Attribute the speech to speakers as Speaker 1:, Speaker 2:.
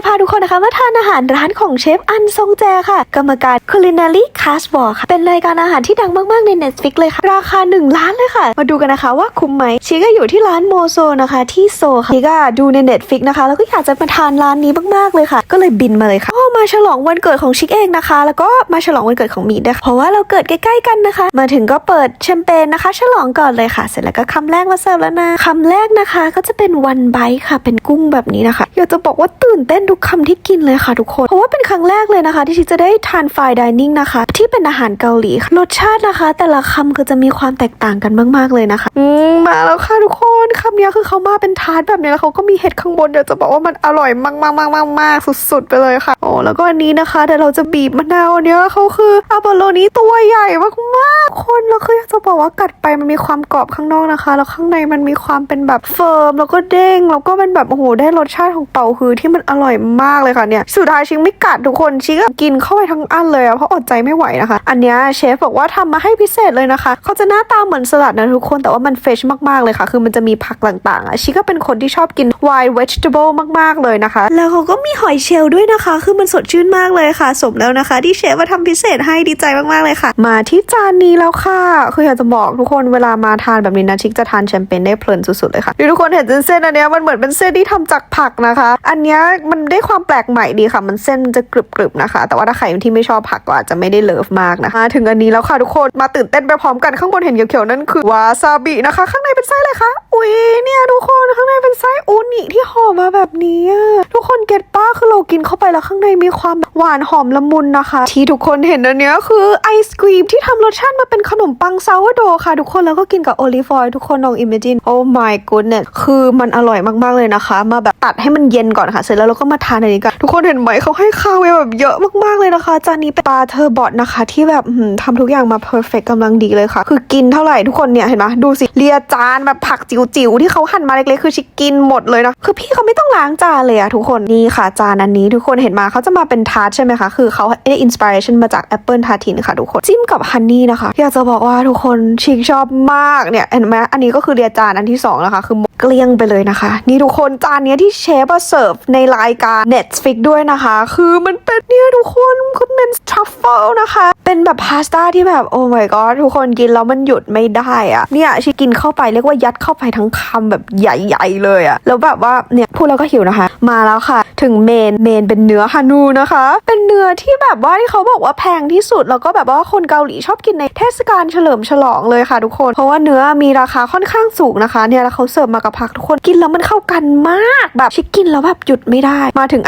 Speaker 1: จะพาทุกคนนะคะมาทานอาหารร้านของเชฟอันซงแจค่ะ กรรมการ Culinary Cast b o r ค่ะ เป็นรายการอาหารที่ดังมาก ๆ ใน Netflix เลยค่ะ ราคา 1 ล้านเลยค่ะ มาดูกันนะคะว่าคุ้มไหมชิก็อยู่ที่ร้านโมโซนะคะ ที่โซค่ะชิก็ดูใน Netflix นะคะ แล้วก็อยากจะมาทานร้านนี้มาก ๆ เลยค่ะ ก็เลยบินมาเลยค่ะก็มาฉลองวันเกิดของชิคเองนะคะ แล้วก็มาฉลองวันเกิดของมีดด้วยค่ะเพราะว่าเราเกิดใกล้ ๆ กันนะคะ มาถึงก็เปิดแชมเปญนะคะ ฉลองก่อนเลยค่ะ เสร็จแล้วก็คำแรกมาเสิร์ฟแล้วนะคำแรกนะคะ ก็จะเป็นวันไบค่ะ เป็นกุ้งแบบนี้นะคะอยากจะบอกว่าตื่นเต้นทุกคำที่กินเลยค่ะทุกคน เพราะว่าเป็นครั้งแรกเลยนะคะ ที่ชิจะได้ทานฟายดิเนิ่งนะคะ ที่เป็นอาหารเกาหลี รสชาตินะคะ แต่ละคำก็จะมีความแตกต่างกันมาก ๆเลยนะคะ อืม มาแล้วค่ะทุกคนคำนี้คือเขามาเป็นทาร์ตแบบนี้แล้วเขาก็มีเห็ดข้างบนเดี๋ยวจะบอกว่ามันอร่อยมากๆๆๆๆสุดๆ ไปเลยค่ะ โอ้แล้วก็อันนี้นะคะเดี๋ยวเราจะบีบมะนาวอันเนี้ยเขาคืออาบาโลนี้ตัวใหญ่มากๆคนแล้วคืออยากจะบอกว่ากัดไปมันมีความกรอบข้างนอกนะคะ แล้วข้างในมันมีความเป็นแบบเฟิร์มแล้วก็เด้งแล้วก็เป็นแบบโอ้โหได้รสชาติของเป่าฮือที่มันอร่อยมากเลยค่ะเนี่ยสุดท้ายชิงไม่กัดทุกคนชิงก็กินเข้าไปทั้งอันเลยอะเพราะอดใจไม่ไหวนะคะ อันเนี้ยเชฟบอกว่าทำมาให้พิเศษเลยนะคะเขาจะหน้าตาเหมือนสลัดนะทุกคนแต่ว่ามันเฟชมากๆเลยค่ะ คือมันจะมีผักต่างๆอะชิก็เป็นคนที่ชอบกิน wild vegetable มากๆเลยนะคะ แล้วเขาก็มีหอยเชลล์ด้วยนะคะ คือมันสดชื่นมากเลยค่ะ สมแล้วนะคะ ที่เชฟมาทำพิเศษให้ดีใจมากๆเลยค่ะ มาที่จานนี้แล้วค่ะ คืออยากจะบอกทุกคนเวลามาทานแบบนี้นะชิคจะทานแชมเปญได้เพลินสุดๆเลยค่ะที่ทุกคนเห็นเส้นๆอันเนี้ยมันเหมือนเป็นเส้นที่ทำจากผักนะคะ อันเนี้ยมันได้ความแปลกใหม่ดีค่ะ มันเส้นมันจะกรึบๆนะคะ แต่ว่าถ้าใครที่ไม่ชอบผักก็อาจจะไม่ได้เลิฟมากนะคะมาถึงอันนี้แล้วค่ะทุกคนมาตื่นเต้นไปพร้อมกันข้างบนเห็นเขียวๆนั่นคือวาซาบินะคะข้างในเป็นไส้อะไรคะ อุ้ยเนี่ยทุกค ที่ห่อมาแบบนี้ทุกคนเก็ตป้าคือเรากินเข้าไปแล้วข้างในมีความหวานหอมละมุนนะคะ ที่ทุกคนเห็นอันนี้คือไอศครีมที่ทำรสชาติมาเป็นขนมปังซาวโดค่ะ ทุกคนแล้วก็กินกับโอลิฟออยล์ทุกคนลองอิมเมจินโอ้ my goodness คือมันอร่อยมากๆเลยนะคะ มาแบบตัดให้มันเย็นก่อนค่ะ เสร็จแล้วเราก็มาทานอันนี้กันทุกคนเห็นไหมเขาให้ข้าวไว้แบบเยอะมากๆเลยนะคะจานนี้เป็นปลาเทอร์บอทนะคะ ที่แบบอื้อหือทำทุกอย่างมาเพอร์เฟกต์กำลังดีเลยค่ะ คือกินเท่าไหร่ทุกคนเนี่ยเห็นไหมดูสิเลียจานแบบผักจิ๋วๆที่เขาหั่นมาเล็กๆคือชิกินหมดเลยนะคือพี่เขาไม่ต้องล้างจานเลยอะทุกคนนี่ค่ะจานอันนี้ทุกคนเห็นมาเขาจะมาเป็นทาร์ตใช่ไหมคะ คือเขาได้อินสปิเรชันมาจากแอปเปิลทาร์ตินค่ะทุกคนจิ้มกับฮันนี่นะคะ อยากจะบอกว่าทุกคนชิคชอบมากเนี่ยเห็นไหมอันนี้ก็คือเรียจานอันที่สองนะคะคือเกลี้ยงไปเลยนะคะ นี่ทุกคนจานเนี้ยที่เชฟมาเสิร์ฟในรายการ Netflix ด้วยนะคะ คือมันเป็นเนี่ยทุกคนคุณเป็นทรัฟเฟิลนะคะ เป็นแบบพาสต้าที่แบบโอ้ my god ทุกคนกินแล้วมันหยุดไม่ได้อะเนี่ยชิกินเข้าไปเรียกว่ายัดเข้าไปทั้งคำแบบใหญ่ ๆ เลยอะแล้วแบบว่าเนี่ยพูดแล้วก็หิวนะคะ มาแล้วค่ะ ถึงเมนเมนเป็นเนื้อฮานูนะคะ เป็นเนื้อที่แบบว่าที่เขาบอกว่าแพงที่สุดแล้วก็แบบว่าคนเกาหลีชอบกินในเทศกาลเฉลิมฉลองเลยค่ะทุกคน เพราะว่าเนื้อมีราคาค่อนข้างสูงนะคะ เนี่ยแล้วเขาเสิร์ฟมากับผักทุกคนกินแล้วมันเข้ากันมากแบบชิคกินแล้วแบบหยุดไม่ได้มาถึง